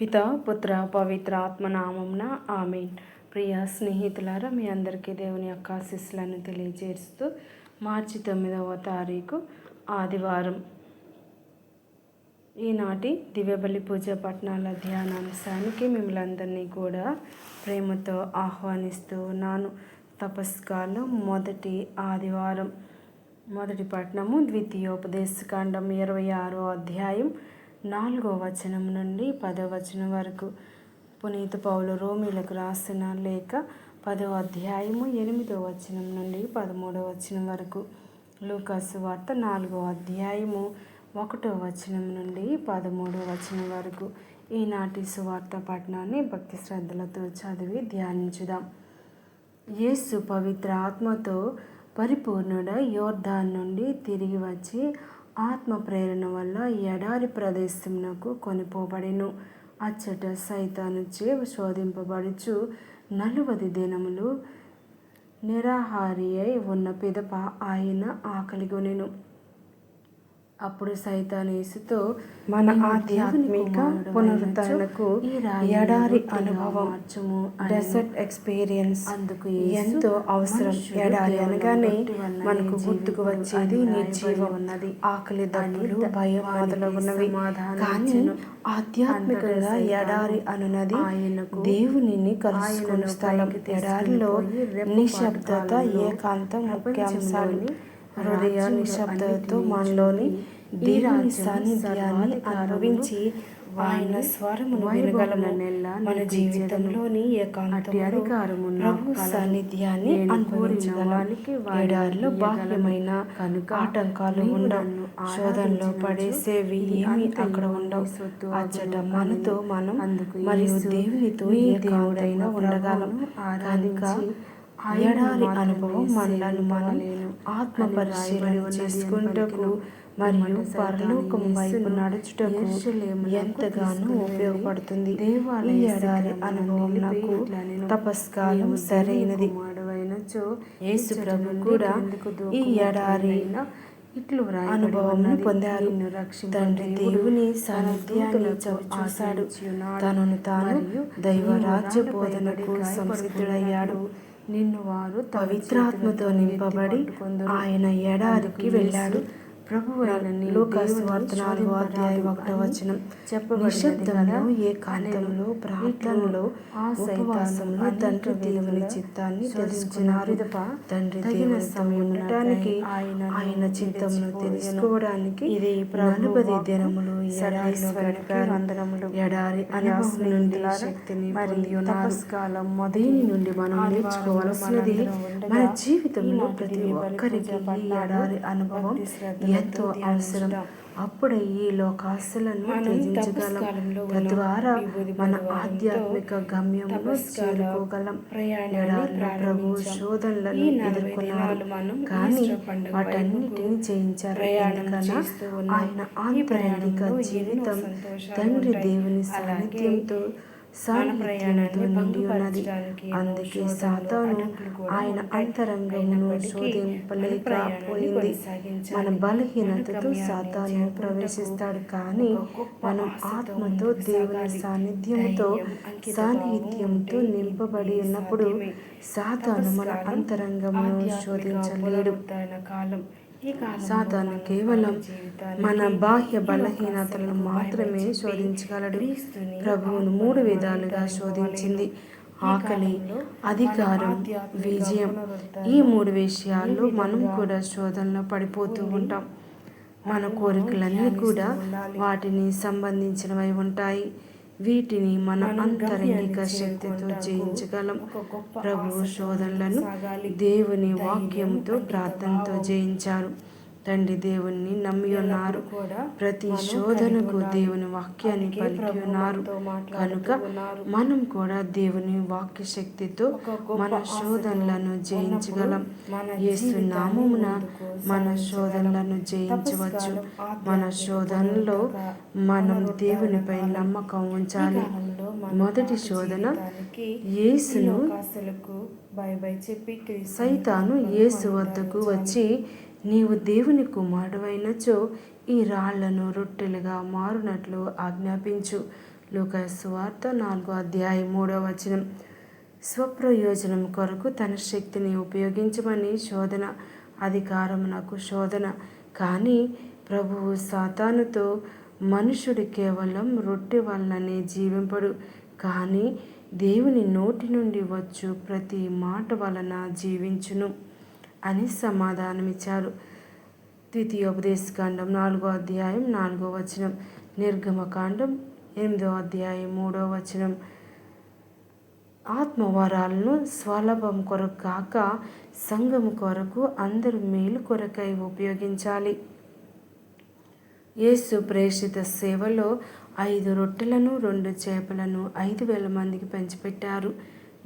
పిత పుత్ర పవిత్ర ఆత్మనామంన ఆమెన్. ప్రియ స్నేహితులారా మీ అందరికీ దేవుని యొక్క ఆశీస్సులను తెలియజేస్తూ మార్చి తొమ్మిదవ తారీఖు ఆదివారం ఈనాటి దివ్యబలి పూజ పట్టణాల ధ్యానాంశానికి మిమ్మల్ని అందరినీ కూడా ప్రేమతో ఆహ్వానిస్తూ ఉన్నాను. తపస్కాలు మొదటి ఆదివారం. మొదటి పట్టణము ద్వితీయోపదేశకాండం ఇరవై ఆరో అధ్యాయం నాలుగో వచనం నుండి పదో వచనం వరకు పునీత పౌలు రోమిలకు రాసిన లేఖ పదో అధ్యాయము ఎనిమిదో వచనం నుండి పదమూడో వచనం వరకు. లూకాసు వార్త నాలుగో అధ్యాయము ఒకటో వచనం నుండి పదమూడో వచనం వరకు. ఈనాటి సువార్త పట్టణాన్ని భక్తి శ్రద్ధలతో చదివి ధ్యానించుదాం. యేసు పవిత్ర ఆత్మతో పరిపూర్ణుడ యోర్ధాన్ నుండి తిరిగి వచ్చి ఆత్మ ప్రేరణ వల్ల ఎడారి ప్రదేశమునకు కొనిపోబడెను. అచ్చట సైతాను చే శోధింపబడుచు నలువది దినములు నిరాహారి అయి ఉన్న పిదప ఆయన ఆకలిగొనెను. అప్పుడు సైతానేసుతో మన ఆధ్యాత్మిక పునరుద్ధరణకు ఎడారి అనుభవం డెసర్ట్ ఎక్స్పీరియన్స్ అందుకు ఎంతో అవసరం. ఎడారి అనగానే మనకు గుర్తుకు వచ్చేది నిర్జీవం ఉన్నది. ఆకలి దన్నులు భయం మొదలగున్నవి కానీ ఆధ్యాత్మికంగా ఎడారి అనున్నది దేవునిని కలుసుకున్న స్థలం. ఎడారిలో నిశ్శబ్దత ఏకాంతం ముఖ్యాంశాలు. హృదయ నిశ్శబ్దతో మనలోని దేవుని సాన్నిధ్యాన్ని అనుభవించి ఆయన స్వరమును వినగలము. మన జీవితంలోని ఏకాంతి అధికారం ప్రభు సాన్నిధ్యాన్ని అనుభవించగలనికి ఎడారిలో బాహ్యమైన ఆటంకాలు ఉండవు. శోధనలో పడేసేవి ఏమి అక్కడ ఉండవు. అచ్చట మనతో మనం మరియు దేవునితో ఏ దేవుడైనా ఉండగలం. కనుక ఎడారి అనుభవం మనలను మనం ఆత్మ పరిశీలన చేసుకుంటకు మరియు పరలోకం వైపు నడుచుటకు ఎంతగానో ఉపయోగపడుతుంది. ఈ ఎడారి అనుభవం నాకు తపస్కాలం సరైనది. యేసు ప్రభు కూడా ఈ ఎడారి ఇట్లు అనుభవం పొందారు. తండ్రి దేవుని సాన్నిధ్యాన్ని చూశాడు తనను తాను దైవ రాజ్య బోధనకు సంసిద్ధుడయ్యాడు. నిన్ను వారు పవిత్రాత్మతో నింపబడి ఆయన ఎడారికి వెళ్ళాడు. ప్రభు లూకాసు వార్త నాలుగో అధ్యాయం ఒకటో వచనం. నిశ్శబ్దంలో ఏకాంతంలో ప్రార్థనలో ఉపవాసంలో తండ్రి దేవుని చిత్తాన్ని తెలుసుకున్నారు. తండ్రి దేవుని సమయటానికి ఆయన చిత్తమును తెలుసుకోవడానికి ఇది నలభై దినములు ఎడారిలో ఎడారి అనుభవం నుండి శక్తిని మరియు తపస్కాలం దీని నుండి మనం నేర్చుకోవాల్సినది మన జీవితంలో ప్రతి ఒక్కరికి ఎడారి అనుభవం ఎంతో అవసరం. అప్పుడే ఈ లోకాశలను త్యజించగలం. తద్వారా మన ఆధ్యాత్మిక గమ్యంలో చేరుకోగలం. ప్రభు శోధనలను ఎదుర్కొన్నారు. కానీ వాటన్నిటిని జయించారు ఎందుకన్నా ఆయన ఆంతరంగిక జీవితం తండ్రి దేవుని సాన్నిధ్యంతో సాన్నిధ్యంతో నిండి ఉన్నది. అందుకే సాతాను ఆయన అంతరంగమును శోధింపలేకపోయింది మన బలహీనతతో సాతాను ప్రవేశిస్తాడు కానీ మనం ఆత్మతో దేవుని సాన్నిధ్యంతో సాన్నిధ్యంతో నింపబడి ఉన్నప్పుడు సాతాను మన అంతరంగమును శోధించలేడు. కాలం సాతాను కేవలం మన బాహ్య బలహీనతలను మాత్రమే శోధించగలడు. ప్రభువును మూడు విధాలుగా శోధించింది. ఆకలి అధికారం విజయం ఈ మూడు విషయాల్లో మనం కూడా శోధనలో పడిపోతూ ఉంటాం. మన కోరికలన్నీ కూడా వాటిని సంబంధించినవై ఉంటాయి. వీటిని మన అంతరంగిక శక్తితో జయించగలం. ప్రభు శోధనలను దేవుని వాక్యంతో ప్రార్థనతో జయించారు. తండ్రి దేవుణ్ణి నమ్మి ఉన్నారు. ప్రతి శోధనకు దేవుని వాక్యాన్ని పలికి ఉన్నారు. కనుక మనం కూడా దేవుని వాక్య శక్తితో మన శోధనలను జయించగలం. యేసు నామమున మన శోధనలను జయించవచ్చు. మన శోధనలో మనం దేవునిపై నమ్మకం ఉంచాలి. మొదటి శోధన యేసును సైతాను యేసు వద్దకు వచ్చి నీవు దేవుని కుమారుడైనచో ఈ రాళ్ళను రొట్టెలుగా మారునట్లు ఆజ్ఞాపించు. లోక వార్త నాలుగో అధ్యాయం మూడో వచనం. స్వప్రయోజనం కొరకు తన శక్తిని ఉపయోగించమని శోధన అధికారం నాకు శోధన. కానీ ప్రభువు సాతానుతో మనుషుడు కేవలం రొట్టె వల్లనే జీవింపడు. కానీ దేవుని నోటి నుండి వచ్చు ప్రతి మాట వలన జీవించును. అని సమాధానమిచ్చారు. ద్వితీయోపదేశకాండం నాలుగో అధ్యాయం నాలుగో వచనం. నిర్గమకాండం ఎనిమిదో అధ్యాయం మూడో వచనం. ఆత్మవరాలను స్వలభం కొరకు కాక సంఘం కొరకు అందరు మేలు కొరకై ఉపయోగించాలి. యేసు ప్రేషిత సేవలో ఐదు రొట్టెలను రెండు చేపలను ఐదు వేల మందికి పంచిపెట్టారు.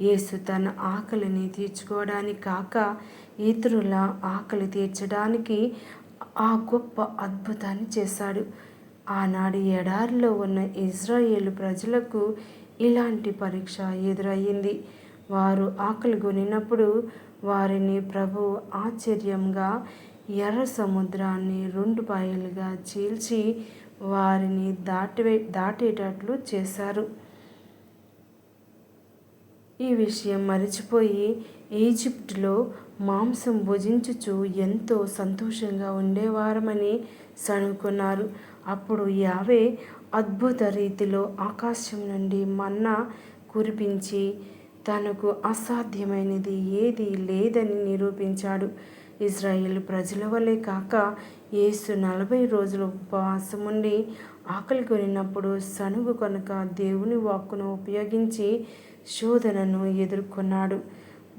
యేసు తన ఆకలిని తీర్చుకోవడానికి కాక ఇతరుల ఆకలి తీర్చడానికి ఆ గొప్ప అద్భుతాన్ని చేశాడు. ఆనాడు ఎడారిలో ఉన్న ఇజ్రాయేల్ ప్రజలకు ఇలాంటి పరీక్ష ఎదురయ్యింది. వారు ఆకలి కొనినప్పుడు వారిని ప్రభు ఆశ్చర్యంగా ఎర్ర సముద్రాన్ని రెండు పాయలుగా చీల్చి వారిని దాటి దాటేటట్లు చేశారు. ఈ విషయం మరిచిపోయి ఈజిప్టులో మాంసం భుజించుచు ఎంతో సంతోషంగా ఉండేవారమని సణుకున్నారు. అప్పుడు యావే అద్భుత రీతిలో ఆకాశం నుండి మన్నా కురిపించి తనకు అసాధ్యమైనది ఏది లేదని నిరూపించాడు. ఇజ్రాయిల్ ప్రజల వల్లే కాక యేసు నలభై రోజులు ఉపవాసం ఉండి ఆకలి కొనినప్పుడు సనుగు కనుక దేవుని వాక్కును ఉపయోగించి శోధనను ఎదుర్కొన్నాడు.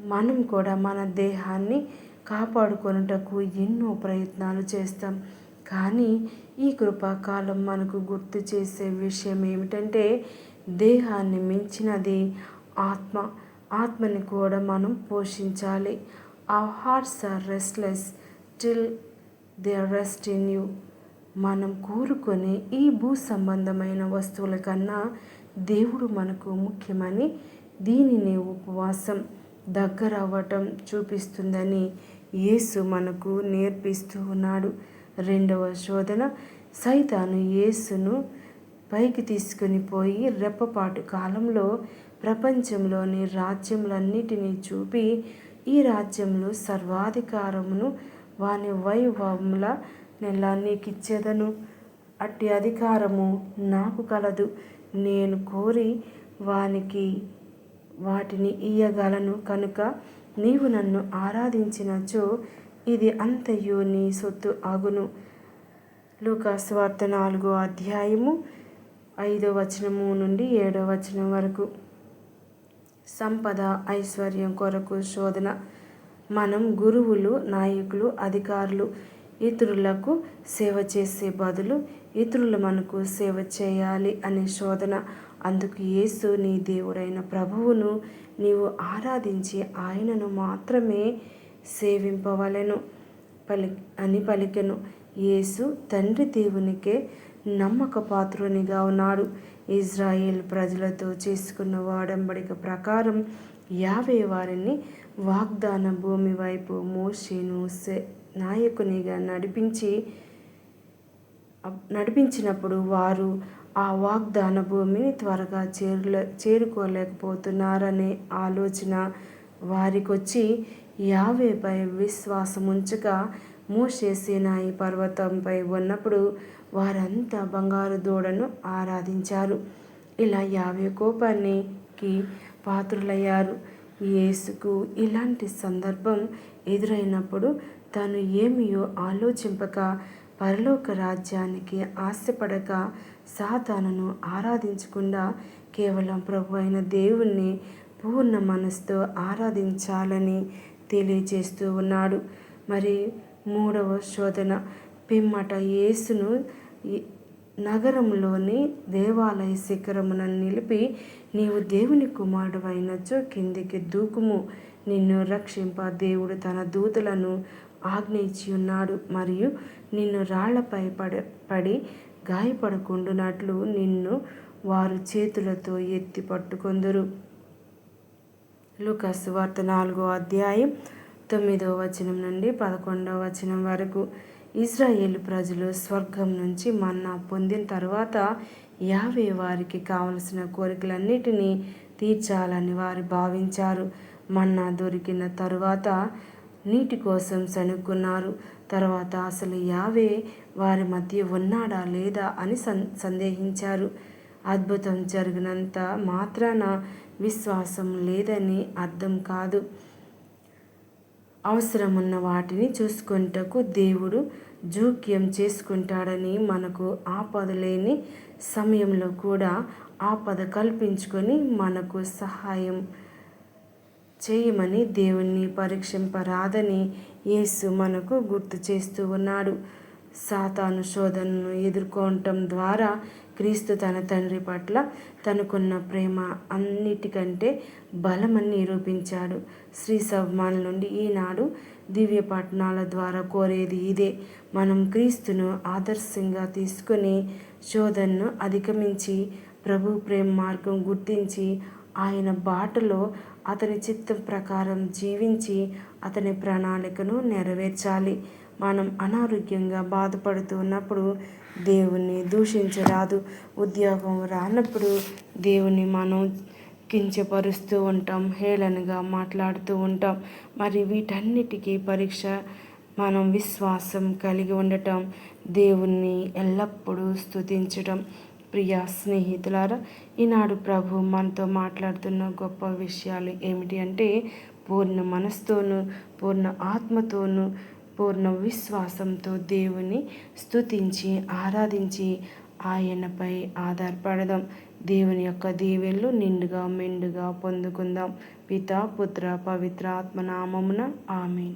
మనం కూడా మన దేహాన్ని కాపాడుకొనుటకు ఎన్నో ప్రయత్నాలు చేస్తాం. కానీ ఈ కృపాకాలం మనకు గుర్తు చేసే విషయం ఏమిటంటే దేహాన్ని మించినది ఆత్మ. ఆత్మని కూడా మనం పోషించాలి. ఆ hearts are restless till they rest in you మనం కోరుకునే ఈ భూ సంబంధమైన వస్తువుల కన్నా దేవుడు మనకు ముఖ్యమని దీనిని ఉపవాసం దగ్గర అవ్వటం చూపిస్తుందని యేసు మనకు నేర్పిస్తూ ఉన్నాడు. రెండవ శోధన సైతాను యేసును పైకి తీసుకుని పోయి రెప్పపాటు కాలంలో ప్రపంచంలోని రాజ్యములన్నిటినీ చూపి ఈ రాజ్యంలో సర్వాధికారమును వాని వైభవముల నెల నీకిచ్చేదను. అట్టి అధికారము నాకు కలదు. నేను కోరి వానికి వాటిని ఇయ్యగలను కనుక నీవు నన్ను ఆరాధించినచో ఇది అంతయు నీ సొత్తు అగును లూకాస్వార్త నాలుగో అధ్యాయము ఐదో వచనము నుండి ఏడో వచనం వరకు. సంపద ఐశ్వర్యం కొరకు శోధన. మనం గురువులు నాయకులు అధికారులు ఇతరులకు సేవ చేసే బదులు ఇతరులు మనకు సేవ చేయాలి అనే శోధన. అందుకు యేసు నీ దేవుడైన ప్రభువును నీవు ఆరాధించి ఆయనను మాత్రమే సేవింపవలెను. పలి అని పలికెను. యేసు తండ్రి దేవునికే నమ్మక పాత్రునిగా ఉన్నాడు. ఇజ్రాయేల్ ప్రజలతో చేసుకున్న వాడంబడిక ప్రకారం యావే వారిని వాగ్దాన భూమి వైపు మోషేను నాయకునిగా నడిపించి నడిపించినప్పుడు వారు ఆ వాగ్దాన భూమిని త్వరగా చేరులే చేరుకోలేకపోతున్నారనే ఆలోచన వారికొచ్చి యావేపై విశ్వాసం ఉంచక పర్వతంపై ఉన్నప్పుడు వారంతా బంగారు దూడను ఆరాధించారు. ఇలా యావే కోపానికి పాత్రులయ్యారు. యేసుకు ఇలాంటి సందర్భం ఎదురైనప్పుడు తను ఏమియో ఆలోచింపక పరలోక రాజ్యానికి ఆశపడక సాతానును ఆరాధించకుండా కేవలం ప్రభు అయిన దేవుణ్ణి పూర్ణ మనసుతో ఆరాధించాలని తెలియజేస్తూ ఉన్నాడు. మరి మూడవ శోధన పిమ్మట యేసును నగరంలోని దేవాలయ శిఖరమున నిలిపి నీవు దేవుని కుమారుడు అయినచో కిందికి దూకుము. నిన్ను రక్షింప దేవుడు తన దూతలను ఆజ్ఞయించి ఉన్నాడు. మరియు నిన్ను రాళ్ళపై పడ పడి గాయపడకుండునట్లు నిన్ను వారు చేతులతో ఎత్తి పట్టుకొందురు. లుకస్ వార్త నాలుగో అధ్యాయం తొమ్మిదవ వచనం నుండి పదకొండవ వచనం వరకు. ఇజ్రాయేల్ ప్రజలు స్వర్గం నుంచి మన్నా పొందిన తర్వాత యావే వారికి కావలసిన కోరికలన్నిటినీ తీర్చాలని వారు భావించారు. మన్నా దొరికిన తరువాత నీటి కోసం సణుక్కున్నారు తర్వాత అసలు యావే వారి మధ్య ఉన్నాడా లేదా అని సందేహించారు. అద్భుతం జరిగినంత మాత్రాన విశ్వాసం లేదని అర్థం కాదు. అవసరమున్న వాటిని చూసుకుంటకు దేవుడు జోక్యం చేసుకుంటాడని మనకు ఆపద లేని సమయంలో కూడా ఆపద కల్పించుకొని మనకు సహాయం చేయమని దేవుణ్ణి పరీక్షింపరాదని యేసు మనకు గుర్తు చేస్తూ ఉన్నాడు. సాతాను శోధనను ఎదుర్కోవటం ద్వారా క్రీస్తు తన తండ్రి పట్ల తనకున్న ప్రేమ అన్నిటికంటే బలమని నిరూపించాడు. శ్రీ సవ్మాన్ నుండి ఈనాడు దివ్య పట్టణాల ద్వారా కోరేది ఇదే. మనం క్రీస్తును ఆదర్శంగా తీసుకుని శోధనను అధిగమించి ప్రభు ప్రేమ మార్గం గుర్తించి ఆయన బాటలో అతని చిత్తం ప్రకారం జీవించి అతని ప్రణాళికను నెరవేర్చాలి. మనం అనారోగ్యంగా బాధపడుతూ ఉన్నప్పుడు దేవుణ్ణి దూషించరాదు. ఉద్యోగం రానప్పుడు దేవుని మనం కించపరుస్తూ ఉంటాం హేళనగా మాట్లాడుతూ ఉంటాం. మరి వీటన్నిటికీ పరీక్ష మనం విశ్వాసం కలిగి ఉండటం దేవుణ్ణి ఎల్లప్పుడూ స్థుతించటం ప్రియ స్నేహితులారా ఈనాడు ప్రభు మనతో మాట్లాడుతున్న గొప్ప విషయాలు ఏమిటి అంటే పూర్ణ మనస్తోనూ పూర్ణ ఆత్మతోనూ పూర్ణ విశ్వాసంతో దేవుని స్తుతించి ఆరాధించి ఆయనపై ఆధారపడదాం. దేవుని యొక్క దీవెళ్ళు నిండుగా మెండుగా పొందుకుందాం. పిత పుత్ర పవిత్ర ఆత్మనామమున ఆమె